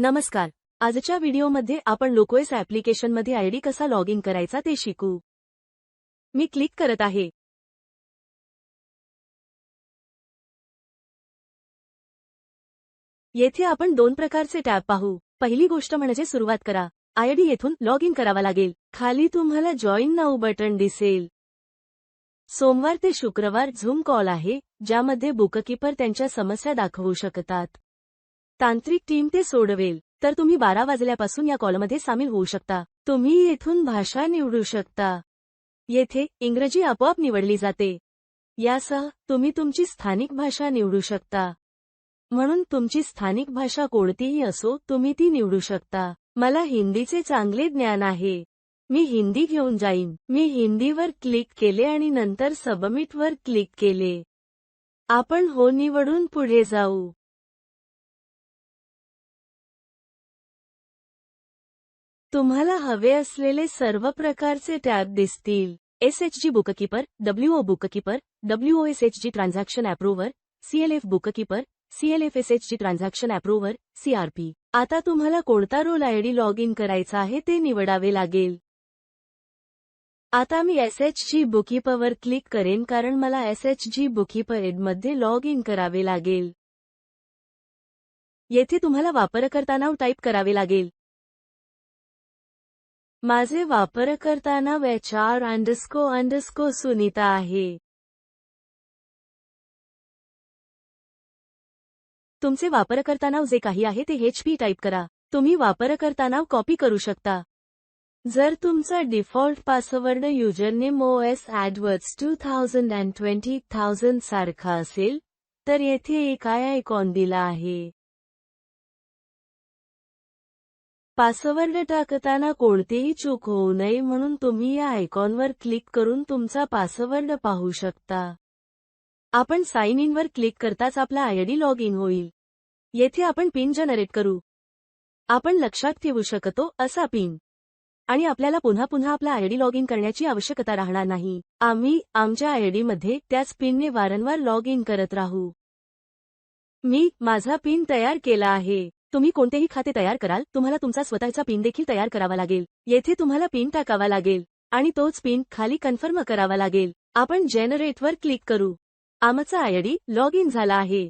नमस्कार. आजच्या व्हिडिओमध्ये आपण लोकोएस ऍप्लिकेशनमध्ये आयडी कसा लॉग इन करायचा ते शिकू. मी क्लिक करत आहे. येथे आपण दोन प्रकारचे टॅब पाहू. पहिली गोष्ट म्हणजे सुरुवात करा. आयडी येथून लॉग इन करावा लागेल. खाली तुम्हाला जॉईन नाऊ बटन दिसेल. सोमवार ते शुक्रवार झूम कॉल आहे ज्यामध्ये बुककीपर त्यांच्या समस्या दाखवू शकतात. तांत्रिक टीम ते सोडवेल तर तुम्ही बारा वाजल्यापासून या कॉलमध्ये सामील होऊ शकता. तुम्ही येथून भाषा निवडू शकता. येथे इंग्रजी आपोआप निवडली जाते. यासह तुम्ही तुमची स्थानिक भाषा निवडू शकता. म्हणून तुमची स्थानिक भाषा कोणतीही असो तुम्ही ती निवडू शकता. मला हिंदीचे चांगले ज्ञान आहे. मी हिंदी घेऊन जाईन. मी हिंदीवर क्लिक केले आणि नंतर सबमिटवर क्लिक केले. आपण हो निवडून पुढे जाऊ. तुम्हाला हवे असलेले सर्व प्रकारचे टॅब दिसतील. S H G bookkeeper WO bookkeeper WO S H G transaction approver CLF bookkeeper CLF S H G transaction approver CRP आता तुम्हाला कोणता रोल आयडी लॉग इन करायचा आहे ते निवडावे लागेल. आता मी एस एच जी बुकीपवर क्लिक करेन कारण मला एस एच जी बुकीपर एडमध्ये लॉग इन करावे लागेल. येथे तुम्हाला वापरकर्ता नाव टाईप करावे लागेल. माझे वापरकर्ता नाव H R underscore underscore Sunita आहे. तुमचे वापरकर्ता नाव जे काही आहे ते एच पी टाईप करा. तुम्ही वापरकर्ता नाव कॉपी करू शकता. जर तुमचा default password username O S adverbs two सारखा असेल, तर येथे एक आय आयकॉन दिला आहे. पासवर्ड टाकताना कोणतीही चूक होऊ नये म्हणून तुम्ही या आयकॉनवर क्लिक करून तुमचा पासवर्ड पाहू शकता. आपण साइन इनवर क्लिक करताच आपला आयडी लॉग इन होईल. येथे आपण पिन जनरेट करू. आपण लक्षात ठेवू शकतो असा पिन. आणि आपल्याला पुन्हा पुन्हा आपला आयडी लॉग इन करण्याची आवश्यकता राहणार नाही. आम्ही आमच्या आयडीमध्ये त्याच पिनने वारंवार लॉग इन करत राहू. मी माझा पिन तयार केला आहे. तुम्ही कोणतेही खाते तयार कराल तुम्हाला तुमचा स्वतःचा पिन देखील तयार करावा लागेल. येथे तुम्हाला पिन टाकावा लागेल आणि तोच पिन खाली कन्फर्म करावा लागेल. आपण जेनरेटवर क्लिक करू. आमचा आयडी लॉग इन झाला आहे.